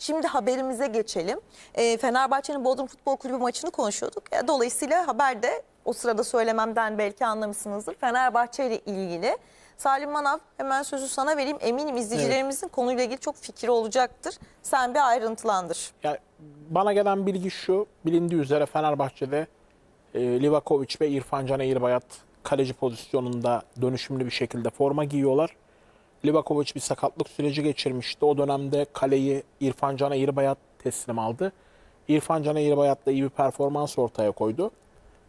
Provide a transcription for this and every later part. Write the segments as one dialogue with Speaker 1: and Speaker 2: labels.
Speaker 1: Şimdi haberimize geçelim. E, Fenerbahçe'nin Bodrum Futbol Kulübü maçını konuşuyorduk. E, dolayısıyla haberde o sırada söylememden belki anlamışsınızdır. Fenerbahçe ile ilgili. Salim Manav hemen sözü sana vereyim. Eminim izleyicilerimizin konuyla ilgili çok fikri olacaktır. Sen bir ayrıntılandır.
Speaker 2: Ya, bana gelen bilgi şu, bilindiği üzere Fenerbahçe'de e, Livakovic ve İrfan Can Eğirbayat kaleci pozisyonunda dönüşümlü bir şekilde forma giyiyorlar. Livakovic bir sakatlık süreci geçirmişti. O dönemde kaleyi İrfan Can Eğirbayat teslim aldı. İrfan Can Eğirbayat da iyi bir performans ortaya koydu.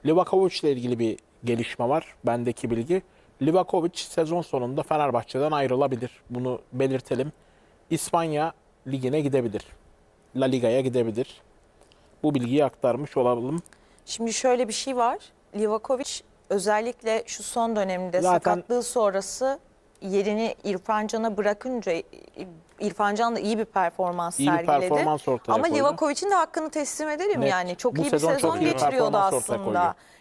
Speaker 2: Livakovic ile ilgili bir gelişme var. Bendeki bilgi. Livakovic sezon sonunda Fenerbahçe'den ayrılabilir. Bunu belirtelim. İspanya ligine gidebilir. La Liga'ya gidebilir. Bu bilgiyi aktarmış olalım.
Speaker 1: Şimdi şöyle bir şey var. Livakovic özellikle şu son döneminde
Speaker 2: Zaten-
Speaker 1: sakatlığı sonrası yerini İrfan Can'a bırakınca İrfan Can da iyi bir performans
Speaker 2: İyi bir
Speaker 1: sergiledi.
Speaker 2: performans ortaya
Speaker 1: Ama. Livakovic'in de hakkını teslim edelim
Speaker 2: Net.
Speaker 1: yani. Çok
Speaker 2: Bu
Speaker 1: iyi
Speaker 2: sezon
Speaker 1: bir sezon
Speaker 2: bir
Speaker 1: geçiriyordu aslında.
Speaker 2: koydu.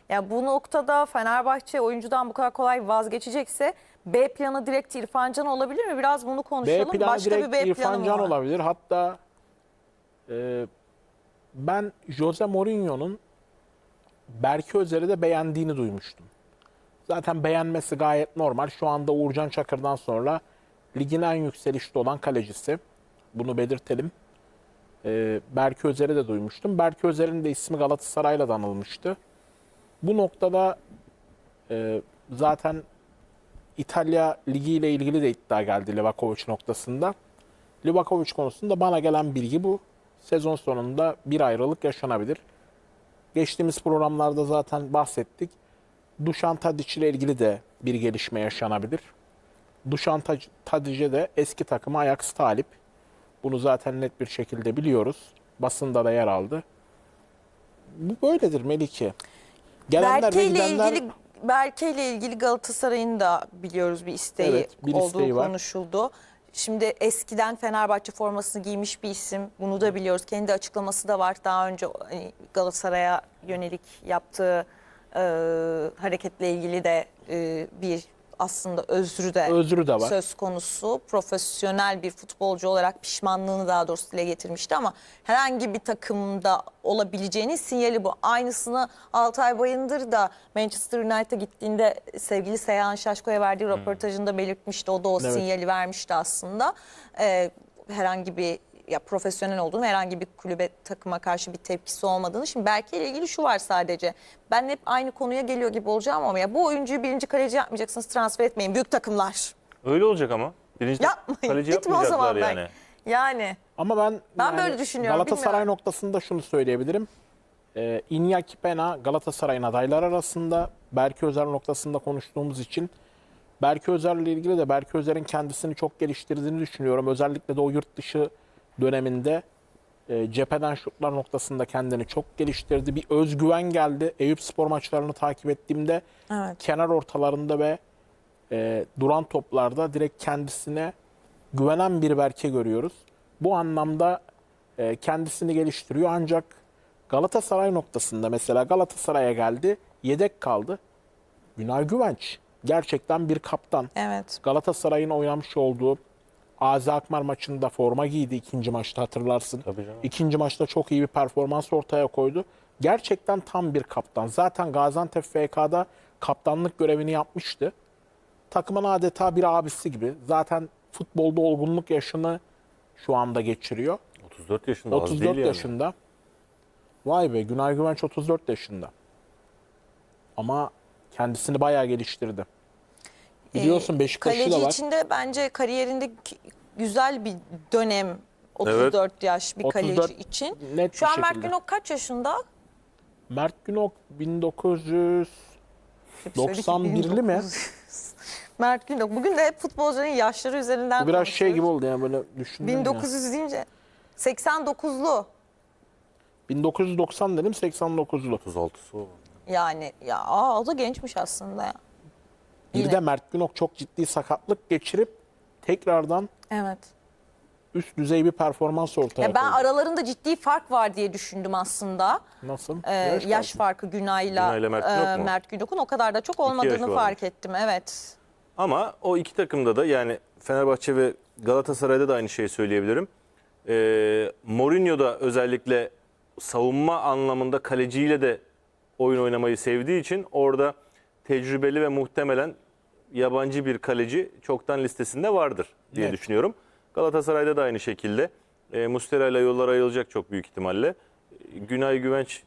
Speaker 1: Ya bu noktada Fenerbahçe oyuncudan bu kadar kolay vazgeçecekse B planı direkt İrfan Can olabilir mi? Biraz bunu
Speaker 2: B
Speaker 1: konuşalım.
Speaker 2: planı
Speaker 1: Başka bir B planı
Speaker 2: İrfan Can
Speaker 1: var?
Speaker 2: olabilir. Hatta e, ben Jose Mourinho'nun Berke Özer'i de beğendiğini duymuştum. Zaten beğenmesi gayet normal. Şu anda Uğurcan Çakır'dan sonra ligin en yükselişte olan kalecisi. Bunu belirtelim. E, Berke Özer'i de duymuştum. Berke Özer'in de ismi Galatasaray'la da anılmıştı. Bu noktada e, zaten İtalya Ligi ile ilgili de iddia geldi Livakovic noktasında. Livakovic konusunda bana gelen bilgi bu. Sezon sonunda bir ayrılık yaşanabilir. Geçtiğimiz programlarda zaten bahsettik. Dušan Tadić ile ilgili de bir gelişme yaşanabilir. Dušan Tad- Tadic'e de eski takımı Ajax talip. Bunu zaten net bir şekilde biliyoruz. Basında da yer aldı. Bu böyledir Melike. Gelenler
Speaker 1: Berke
Speaker 2: ve gidenler
Speaker 1: ilgili Berke ile ilgili Galatasaray'ın da biliyoruz bir isteği
Speaker 2: Evet, bir
Speaker 1: olduğu
Speaker 2: isteği var.
Speaker 1: konuşuldu. Şimdi eskiden Fenerbahçe formasını giymiş bir isim. Bunu da biliyoruz. Kendi açıklaması da var. Daha önce hani, Galatasaray'a yönelik yaptığı e, hareketle ilgili de e, bir aslında özrü de
Speaker 2: özrü de var.
Speaker 1: söz konusu. Profesyonel bir futbolcu olarak pişmanlığını daha doğrusu dile getirmişti ama herhangi bir takımda olabileceğinin sinyali bu. Aynısını Altay Bayındır da Manchester United'a gittiğinde sevgili Seyhan Şaşko'ya verdiği röportajında belirtmişti. O da o
Speaker 2: Evet.
Speaker 1: sinyali vermişti aslında. Ee, herhangi bir ya profesyonel olduğunu, herhangi bir kulübe takıma karşı bir tepkisi olmadığını. Şimdi Berke ile ilgili şu var sadece. Ben hep aynı konuya geliyor gibi olacağım ama ya bu oyuncuyu birinci kaleci yapmayacaksınız, transfer etmeyin. Büyük takımlar.
Speaker 3: Öyle olacak ama. Birinci
Speaker 1: Yapmayın.
Speaker 3: kaleci
Speaker 1: Gitme o
Speaker 3: yapmayacaklar
Speaker 1: zaman
Speaker 3: yani.
Speaker 1: ben. Yani
Speaker 2: Ama ben
Speaker 1: Ben böyle düşünüyorum,
Speaker 2: Galatasaray
Speaker 1: bilmiyorum.
Speaker 2: noktasında şunu söyleyebilirim. Ee, Iñaki Pena Galatasaray'ın adaylar arasında Berke Özer noktasında konuştuğumuz için Berke Özer'le ilgili de Berke Özer'in kendisini çok geliştirdiğini düşünüyorum. Özellikle de o yurt dışı döneminde e, cepheden şutlar noktasında kendini çok geliştirdi. Bir özgüven geldi. Eyüp spor maçlarını takip ettiğimde
Speaker 1: Evet.
Speaker 2: kenar ortalarında ve e, duran toplarda direkt kendisine güvenen bir Berke görüyoruz. Bu anlamda e, kendisini geliştiriyor ancak Galatasaray noktasında mesela Galatasaray'a geldi, yedek kaldı. Günay Güvenç gerçekten bir kaptan.
Speaker 1: evet.
Speaker 2: Galatasaray'ın oynamış olduğu Azi Akmar maçında forma giydi ikinci maçta hatırlarsın.
Speaker 3: Tabii canım.
Speaker 2: İkinci maçta çok iyi bir performans ortaya koydu. Gerçekten tam bir kaptan. Zaten Gaziantep FK'da kaptanlık görevini yapmıştı. Takımın adeta bir abisi gibi. Zaten futbolda olgunluk yaşını şu anda geçiriyor.
Speaker 3: 34 yaşında az
Speaker 2: 34
Speaker 3: değil yani.
Speaker 2: yaşında. Vay be Günay Güvenç 34 yaşında. Ama kendisini bayağı geliştirdi. Biliyorsun
Speaker 1: Ee,
Speaker 2: Beşiktaş'ı
Speaker 1: Kaleci
Speaker 2: da var.
Speaker 1: için de bence kariyerinde güzel bir dönem 34 yaş bir
Speaker 2: 34
Speaker 1: kaleci için.
Speaker 2: net
Speaker 1: Şu
Speaker 2: bir
Speaker 1: an Mert
Speaker 2: şekilde.
Speaker 1: Günok kaç yaşında?
Speaker 2: Mert Günok 1900
Speaker 1: Hep söyledik,
Speaker 2: 91'li mi?
Speaker 1: 1900. Mert Günok. Bugün de hep futbolcuların yaşları üzerinden
Speaker 2: Bu biraz şey gibi oldu yani böyle düşündüm ya.
Speaker 1: 1900 deyince 89'lu.
Speaker 2: 1990 dedim 89'lu.
Speaker 3: 36'sı o.
Speaker 1: Yani ya aa, o da gençmiş aslında ya.
Speaker 2: Bir
Speaker 1: Yine.
Speaker 2: de Mert Günok çok ciddi sakatlık geçirip tekrardan
Speaker 1: Evet.
Speaker 2: üst düzey bir performans ortaya
Speaker 1: Ya ben
Speaker 2: koydu.
Speaker 1: aralarında ciddi fark var diye düşündüm aslında.
Speaker 2: Nasıl?
Speaker 1: Ee, yaş, farkı Günay'la,
Speaker 3: Günay'la Mert
Speaker 1: e,
Speaker 3: Günok?
Speaker 1: Mert Günok'un o kadar da çok olmadığını fark ettim. Evet.
Speaker 3: Ama o iki takımda da yani Fenerbahçe ve Galatasaray'da da aynı şeyi söyleyebilirim. Ee, Mourinho da özellikle savunma anlamında kaleciyle de oyun oynamayı sevdiği için orada tecrübeli ve muhtemelen yabancı bir kaleci çoktan listesinde vardır diye
Speaker 2: Evet.
Speaker 3: düşünüyorum. Galatasaray'da da aynı şekilde. E, Mustera ile yollar ayrılacak çok büyük ihtimalle. E, Günay Güvenç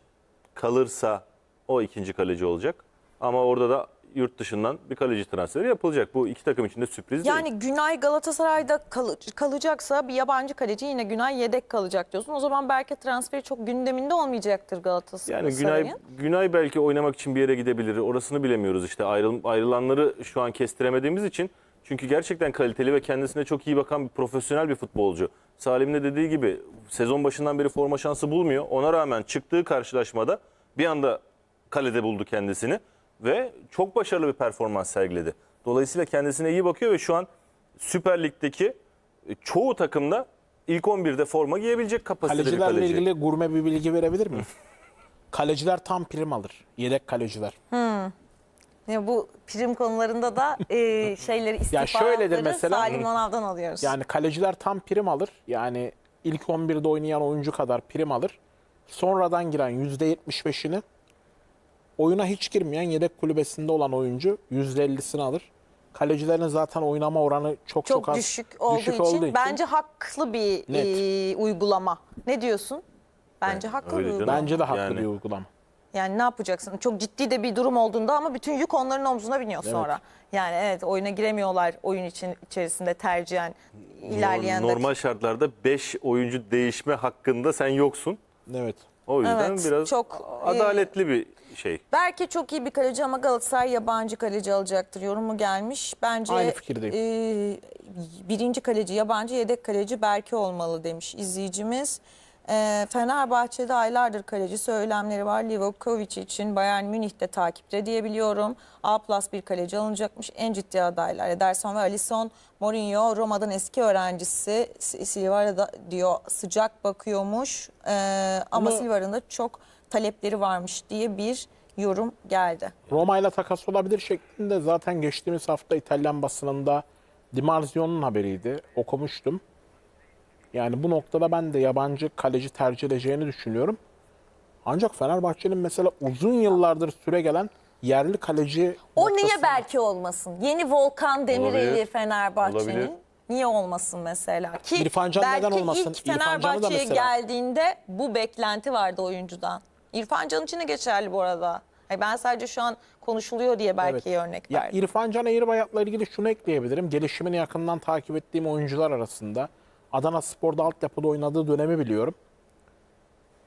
Speaker 3: kalırsa o ikinci kaleci olacak. Ama orada da yurt dışından bir kaleci transferi yapılacak. Bu iki takım için de sürpriz değil.
Speaker 1: Yani Günay Galatasaray'da kal- kalacaksa bir yabancı kaleci yine Günay yedek kalacak diyorsun. O zaman belki transferi çok gündeminde olmayacaktır Galatasaray'ın.
Speaker 3: Yani Günay Günay belki oynamak için bir yere gidebilir. Orasını bilemiyoruz işte. Ayrıl, ayrılanları şu an kestiremediğimiz için. Çünkü gerçekten kaliteli ve kendisine çok iyi bakan bir profesyonel bir futbolcu. Salim'in de dediği gibi sezon başından beri forma şansı bulmuyor. Ona rağmen çıktığı karşılaşmada bir anda kalede buldu kendisini ve çok başarılı bir performans sergiledi. Dolayısıyla kendisine iyi bakıyor ve şu an Süper Lig'deki e, çoğu takımda ilk 11'de forma giyebilecek kapasitede bir
Speaker 2: Kalecilerle
Speaker 3: kaleci.
Speaker 2: ilgili gurme bir bilgi verebilir miyim? Kaleciler tam prim alır. Yedek kaleciler.
Speaker 1: Ya bu prim konularında da e, şeyleri istihbaratları
Speaker 2: şöyledir mesela.
Speaker 1: Salim Manav'dan alıyoruz.
Speaker 2: Yani kaleciler tam prim alır. Yani ilk 11'de oynayan oyuncu kadar prim alır. Sonradan giren %75'ini oyuna hiç girmeyen yedek kulübesinde olan oyuncu %50'sini alır. Kalecilerin zaten oynama oranı çok çok,
Speaker 1: çok
Speaker 2: az.
Speaker 1: düşük, olduğu,
Speaker 2: düşük
Speaker 1: için,
Speaker 2: olduğu için
Speaker 1: bence haklı bir
Speaker 2: Net.
Speaker 1: e, uygulama. Ne diyorsun? Bence haklı
Speaker 3: öyle
Speaker 1: bir
Speaker 3: canım.
Speaker 2: bence de haklı
Speaker 3: Yani-
Speaker 2: bir uygulama.
Speaker 1: Yani ne yapacaksın? Çok ciddi de bir durum olduğunda ama bütün yük onların omzuna biniyor sonra. Yani evet oyuna giremiyorlar oyun için içerisinde tercihen ilerleyen
Speaker 3: Normal şartlarda 5 oyuncu değişme hakkında sen yoksun.
Speaker 2: Evet.
Speaker 3: O yüzden
Speaker 1: Evet,
Speaker 3: biraz
Speaker 1: çok,
Speaker 3: adaletli bir şey.
Speaker 1: Belki çok iyi bir kaleci ama Galatasaray yabancı kaleci alacaktır yorumu gelmiş. Bence
Speaker 2: Aynı fikirdeyim.
Speaker 1: e, birinci kaleci yabancı yedek kaleci Berke olmalı demiş izleyicimiz. E, Fenerbahçe'de aylardır kaleci söylemleri var. Livakovic için Bayern Münih'te takipte diyebiliyorum. A plus bir kaleci alınacakmış. En ciddi adaylar Ederson ve Alisson. Mourinho Roma'dan eski öğrencisi Silva'ya da diyor sıcak bakıyormuş. E, ama
Speaker 2: Bunu-
Speaker 1: Silva'nın da çok talepleri varmış diye bir yorum geldi.
Speaker 2: Roma ile takas olabilir şeklinde zaten geçtiğimiz hafta İtalyan basınında Di Marzio'nun haberiydi. Okumuştum. Yani bu noktada ben de yabancı kaleci tercih edeceğini düşünüyorum. Ancak Fenerbahçe'nin mesela uzun yıllardır süre gelen yerli kaleci
Speaker 1: O
Speaker 2: noktasında-
Speaker 1: niye belki olmasın? Yeni Volkan Demirel'i. Fenerbahçe'nin. Niye olmasın mesela? Ki
Speaker 2: İrfan Can
Speaker 1: belki
Speaker 2: neden olmasın?
Speaker 1: ilk Fenerbahçe'ye
Speaker 2: mesela-
Speaker 1: geldiğinde bu beklenti vardı oyuncudan. İrfan Can için de geçerli bu arada. Ben sadece şu an konuşuluyor diye belki
Speaker 2: Evet.
Speaker 1: örnek
Speaker 2: Ya
Speaker 1: verdim.
Speaker 2: İrfan Can Eğribayat'la ilgili şunu ekleyebilirim. Gelişimini yakından takip ettiğim oyuncular arasında Adana Spor'da altyapıda oynadığı dönemi biliyorum.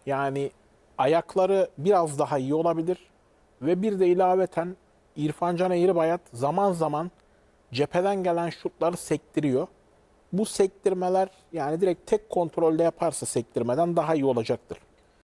Speaker 2: Yani ayakları biraz daha iyi olabilir. Ve bir de ilaveten İrfan Can Eğribayat zaman zaman cepheden gelen şutları sektiriyor. Bu sektirmeler yani direkt tek kontrolde yaparsa sektirmeden daha iyi olacaktır.